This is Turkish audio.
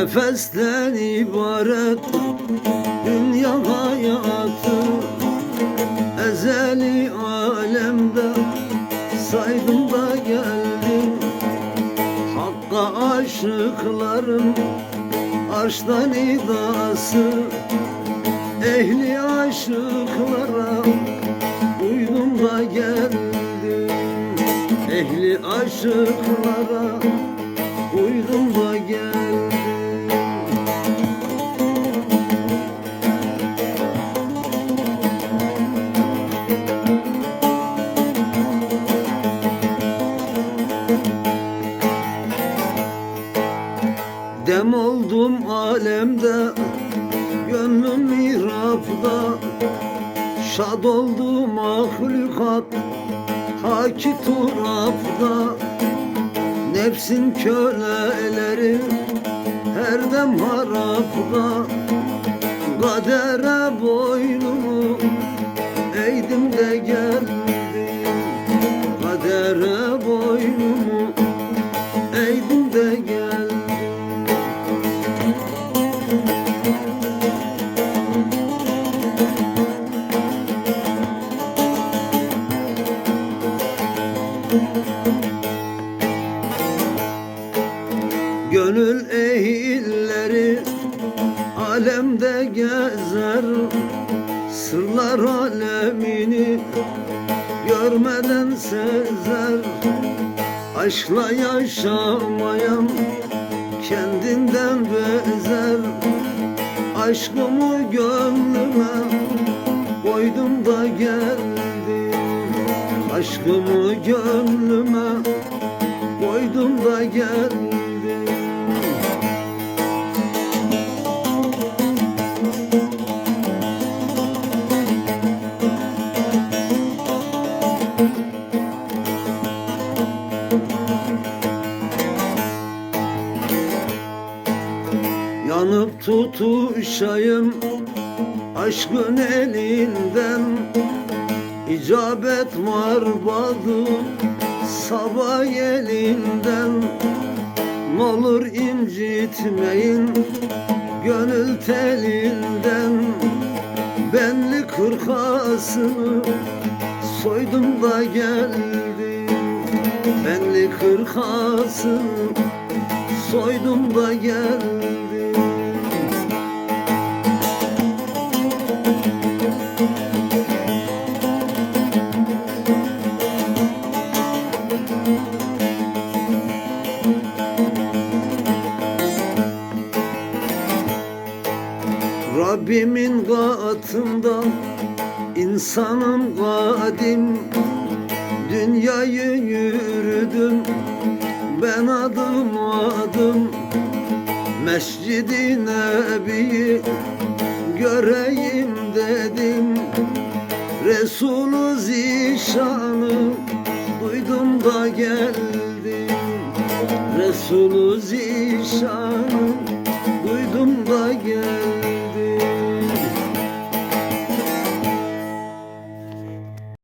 Nefesten ibaret dünya hayatı Ezeli alemde saydım da geldim Hakka aşıkların arştan idası Ehli aşıklara uydum da geldim Ehli aşıklara Dem oldum alemde Gönlüm mihrapta Şad oldu mahlukat Haki turapta. Nefsin köleleri Her dem harapta. Kadere boynumu Eğdim de geldim Gönül ehilleri alemde gezer Sırlar alemini görmeden sezer. Aşkla yaşamayan kendinden bezer Aşkımı gönlüme koydum da geldim. Aşkımı gönlüme koydum da geldim tutuşayım aşkın elinden. İcabet var badı sabah elinden. N'olur incitmeyin gönül telinden. Benli kırkasını soydum da geldim. Benli kırkasını soydum da geldim Rabbimin katında insanım kadim Dünyayı yürüdüm ben adım adım. Mescid-i Nebi'yi göreyim dedim. Resulü zişanı duydum da geldim. Resulü zişanı